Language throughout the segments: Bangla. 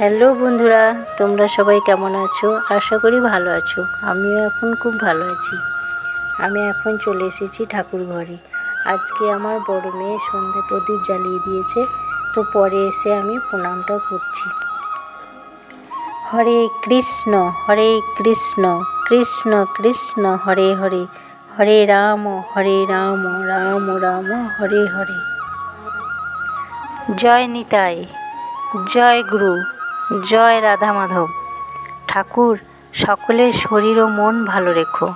হ্যালো বন্ধুরা, তোমরা সবাই কেমন আছো? আশা করি ভালো আছো। আমিও এখন খুব ভালো আছি। আমি এখন চলে এসেছি ঠাকুর ঘরে। আজকে আমার বড় মেয়ে সন্ধে প্রদীপ জ্বালিয়ে দিয়েছে, তো পরে এসে আমি প্রণামটা করছি। হরে কৃষ্ণ হরে কৃষ্ণ কৃষ্ণ কৃষ্ণ, হরে হরে। হরে রাম হরে রাম রাম রাম, হরে হরে। জয় নিতাই, জয় গুরু। জয় রাধা মাধব ঠাকুর, সকলের শরীর ও মন ভালো রেখো।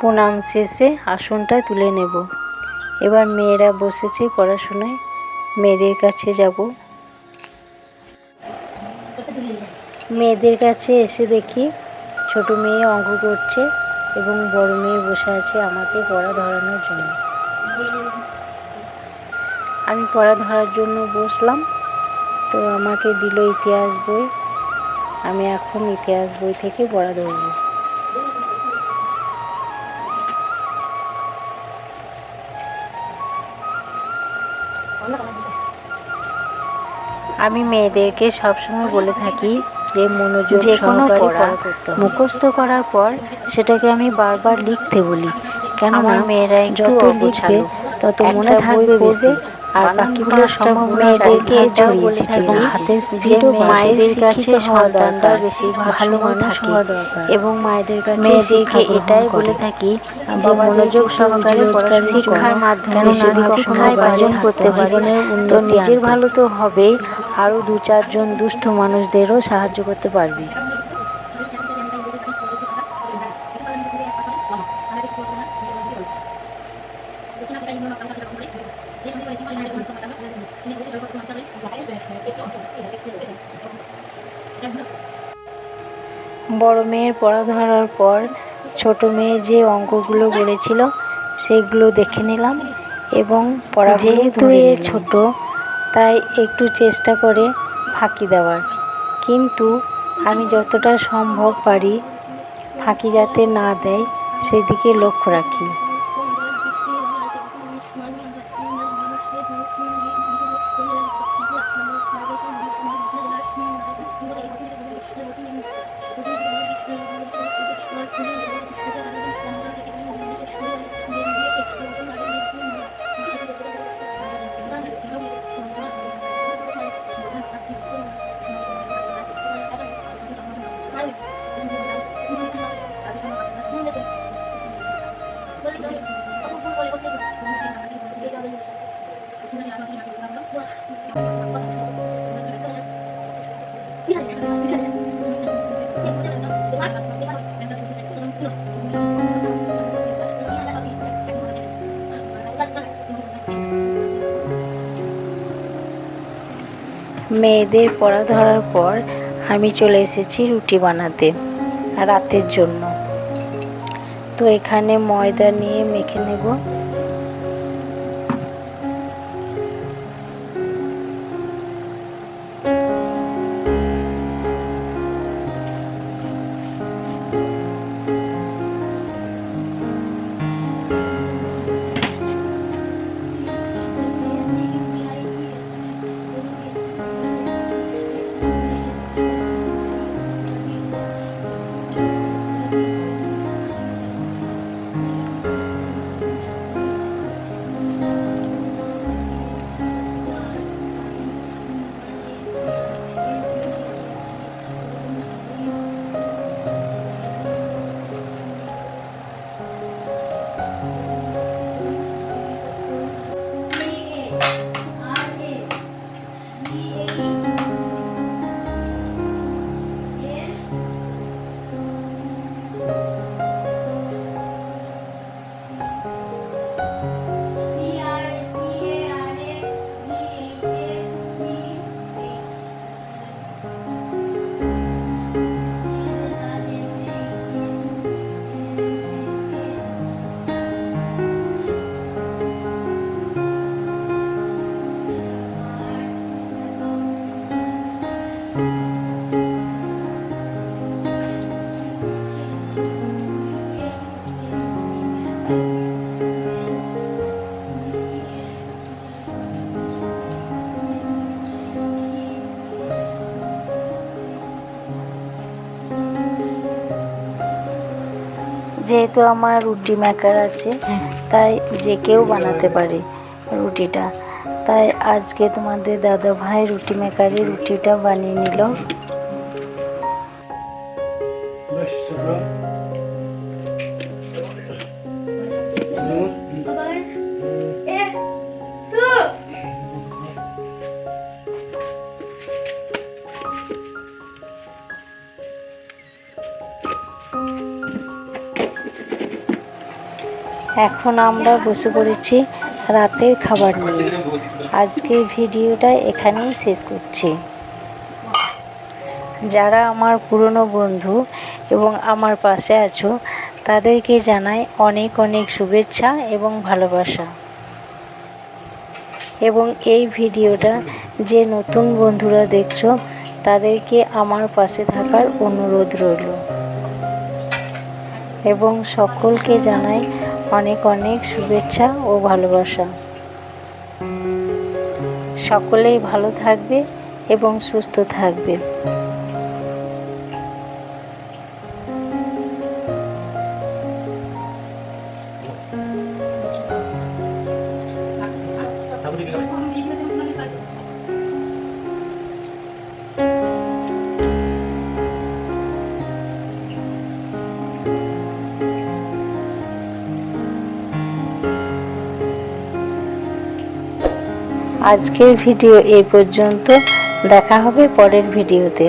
প্রণাম শেষে আসনটা তুলে নেব। এবার মেয়েরা বসেছে পড়াশোনায়, মেয়েদের কাছে যাব। মেয়েদের কাছে এসে দেখি ছোট মেয়ে অঙ্ক করছে এবং বড় মেয়ে বসে আছে আমাকে পড়া ধরানোর জন্য। আমি পড়া ধরার জন্য বসলাম। তো আমাকে দিল ইতিহাস বই। আমি এখন ইতিহাস বই থেকে পড়া ধরব। আমি মেয়েদেরকে সবসময় বলে থাকি যে মনোযোগ যে কোনো পড়া। মুখস্থ করার পর সেটাকে আমি বারবার লিখতে বলি। কেন আমার মেয়েরা যত লিখবে তত মনে থাকবে বেশি। আর বাকিগুলো সম্ভাবনা মেয়েদেরকে ছড়িয়ে ছিটিয়ে হাতের স্পিডও মায়েদের কাছে সন্তানরা বেশি ভালো থাকে। এবং মায়েদের কাছে মেয়েদেরকে এটাই বলে থাকি যে মনোযোগ সহকারে রোজগার শিক্ষার মাধ্যমে যদি শিক্ষায় বাইরে করতে পারিস তো নিজের ভালো তো হবেই। আরও দু চারজন দুস্থ মানুষদেরও সাহায্য করতে পারবি। বড় মেয়ের পড়া ধরার পর ছোট মেয়ে যে অঙ্কগুলো করেছিল সেগুলো দেখে নিলাম এবং পড়া যেহেতু এ ছোট তাই একটু চেষ্টা করে ফাঁকি দেওয়ার। কিন্তু আমি যতটা সম্ভব পারি ফাঁকি যাতে না দেয় সেদিকে লক্ষ্য রাখি। মেয়েদের পড়া ধরার পর আমি চলে এসেছি রুটি বানাতে, রাতের জন্য। তো এখানে ময়দা নিয়ে মেখে নেব। যেহেতু আমার রুটি মেকার আছে, তাই যে কেউ বানাতে পারে রুটিটা। তাই আজকে তোমাদের দাদা ভাই রুটি মেকারে রুটিটা বানিয়ে নিল। এখন আমরা বসে পড়েছি রাতের খাবার নিয়ে। আজকের ভিডিওটা এখানেই শেষ করছি। যারা আমার পুরনো বন্ধু এবং আমার পাশে আছো, তাদেরকে জানাই অনেক অনেক শুভেচ্ছা এবং ভালোবাসা। এবং এই ভিডিওটা যে নতুন বন্ধুরা দেখছ, তাদেরকে আমার পাশে থাকার অনুরোধ রইল। এবং সকলকে জানাই অনেক অনেক শুভেচ্ছা ও ভালোবাসা। সকলেই ভালো থাকবে এবং সুস্থ থাকবে। আজকের ভিডিও এই পর্যন্ত। দেখা হবে পরের ভিডিওতে।